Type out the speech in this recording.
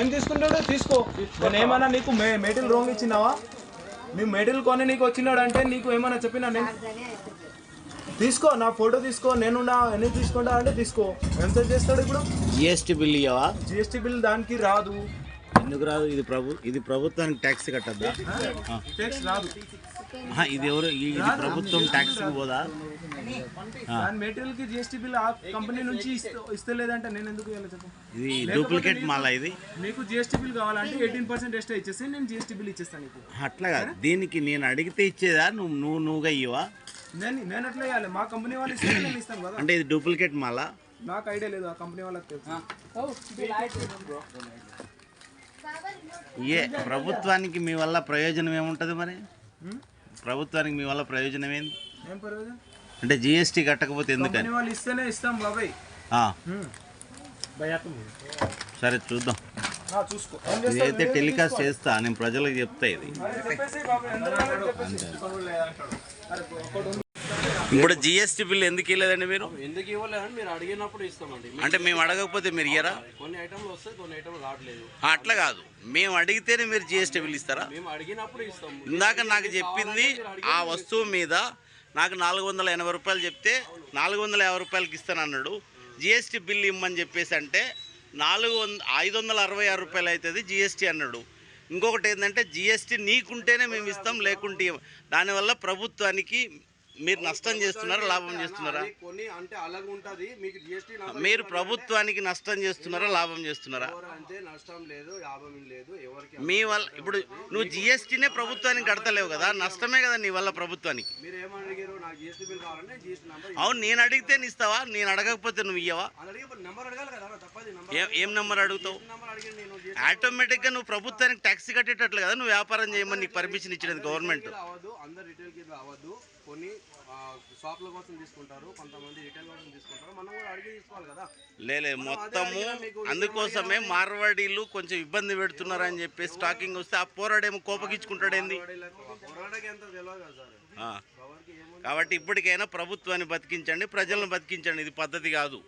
ఏం తీసుకుంటాడు తీసుకో. నేను ఏమన్నా నీకు మే మెటీరియల్ రోంగ్ ఇచ్చినావా? నీ మెటీరియల్ కొని నీకు వచ్చినాడు అంటే నీకు ఏమన్నా చెప్పినా నేను? తీసుకో నా ఫోటో తీసుకో. నేను నా ఎన్ని తీసుకుంటా అంటే తీసుకో. ఎంత చేస్తాడు ఇప్పుడు? జిఎస్టీ బిల్ ఇవ్వవా జిఎస్టీ బిల్ దానికి రాదు. ఎందుకు రాదు? ఇది ప్రభు ఇది ప్రభుత్వానికి ట్యాక్స్ కట్టద్దా? ట్యాక్స్ రాదు. ఆహా, ఇది ఎవరు? ఇది ప్రభుత్వం ట్యాక్స్ పోదా? మెటీరియల్కి జిఎస్టీ బిల్ ఆ కంపెనీ నుంచి ఇస్తే- ఇస్తలేదంటే నేను ఎందుకు ఇది డూప్లికేట్ మాలా ఇది? జిఎస్టీ బిల్ కావాలంటే ఎయిటీన్ పర్సెంట్ ఎక్స్ట్రా ఇచ్చేసి నేను జిఎస్టీ బిల్ ఇచ్చేస్తాను నీకు. అట్లా కాదు. దీనికి నేను అడిగితే ఇచ్చేదా? నువ్వు నువ్వు నువ్వుగా ఇవ్వవా నేను ఇవ్వాలి మా కంపెనీ వాళ్ళు ఇస్తాను కదా. అంటే ఇది డూప్లికేట్ మాలా? నాకు ఐడియా లేదు ఆ కంపెనీ వాళ్ళకి తెలుసు. ఏ ప్రభుత్వానికి మీ వల్ల ప్రయోజనం ఏముంటుంది మరి? ప్రభుత్వానికి మీ వల్ల ప్రయోజనం ఏంది? ఏం పర్వాలేదు అంటే జిఎస్టీ కట్టకపోతే ఎందుకని? కంపెనీ వాళ్ళు ఇస్తేనే ఇస్తాం బాబాయ్. ఆ, హ్మ్. సరే చూద్దాం? ఇదైతే టెలికాస్ట్ చేస్తా నేను ప్రజలకు చెప్తా ఇది. ఇప్పుడు జిఎస్టీ బిల్ ఎందుకు ఇవ్వలేదండి మీరు? ఎందుకు ఇవ్వలేదని మీరు అడిగినప్పుడు ఇస్తామండి. అంటే మేము అడగకపోతే మీరు ఇయ్యరా? కొన్ని ఐటమ్లు వస్తాయి కొన్ని ఐటమ్లు రావట్లేదు. అట్లా కాదు. మేము అడిగితేనే మీరు జిఎస్టీ బిల్ ఇస్తారా? మేము అడిగినప్పుడు ఇస్తాం ఇందాక నాకు చెప్పింది ఆ వస్తువు మీద నాకు నాలుగు వందల ఎనభై రూపాయలు చెప్తే నాలుగు వందల యాభై రూపాయలకి ఇస్తాను అన్నాడు జిఎస్టీ బిల్ ఇమ్మని చెప్పేసి అంటే నాలుగు వంద ఐదు వందల అరవై ఆరు రూపాయలు అవుతుంది జిఎస్టీ అన్నాడు. ఇంకొకటి ఏంటంటే జిఎస్టీ నీకుంటేనే మేము ఇస్తాం లేకుంటే దానివల్ల ప్రభుత్వానికి మీరు నష్టం చేస్తున్నారా లాభం చేస్తున్నారా? కొన్ని అంటే అలాగ ఉంటది మీకు జిఎస్టీ మీరు ప్రభుత్వానికి నష్టం చేస్తున్నారా లాభం చేస్తున్నారా? అంటే నష్టం లేదు లాభం లేదు ఎవరికి మీ వల్ల ఇప్పుడు నువ్వు జిఎస్టీనే ప్రభుత్వానికి కడతలేవు కదా నష్టమే కదా నీ వల్ల ప్రభుత్వానికి. మీరు ఏమని అడిగారు నాకు జిఎస్టీ బిల్ కావాలంటే జిఎస్టీ నంబర్ అవును నేను అడిగితే ఇస్తావా? నేను అడగకపోతే నువ్వు ఇయ్యవా? నంబర్ అడగాలి కదా తప్పది నెంబర్ ఏం నంబర్ అడుగుతావు? నెంబర్ అడిగి ఆటోమేటిక్గా నువ్వు ప్రభుత్వానికి ట్యాక్సీ కట్టేటట్లు కదా నువ్వు వ్యాపారం చేయమని నీకు పర్మిషన్ ఇచ్చినది గవర్నమెంట్. అవ్వదు అందరు రిటైల్కి అవ్వదు కొన్ని షాప్ల కోసం తీసుకుంటారు కొంతమంది రిటైల్ కోసం తీసుకుంటారు. మనం కూడా అడిగి తీసుకోవాలి కదా. లేలే మొత్తము అందుకోసమే మార్వాడీలు కొంచెం ఇబ్బంది పెడుతున్నారని చెప్పి స్టాకింగ్ వస్తే ఆ పోరాడేమో కోపగించుకుంటాడేంది? కాబట్టి ఇప్పటికైనా ప్రభుత్వాన్ని బతికించండి ప్రజలను బతికించండి ఇది పద్ధతి కాదు.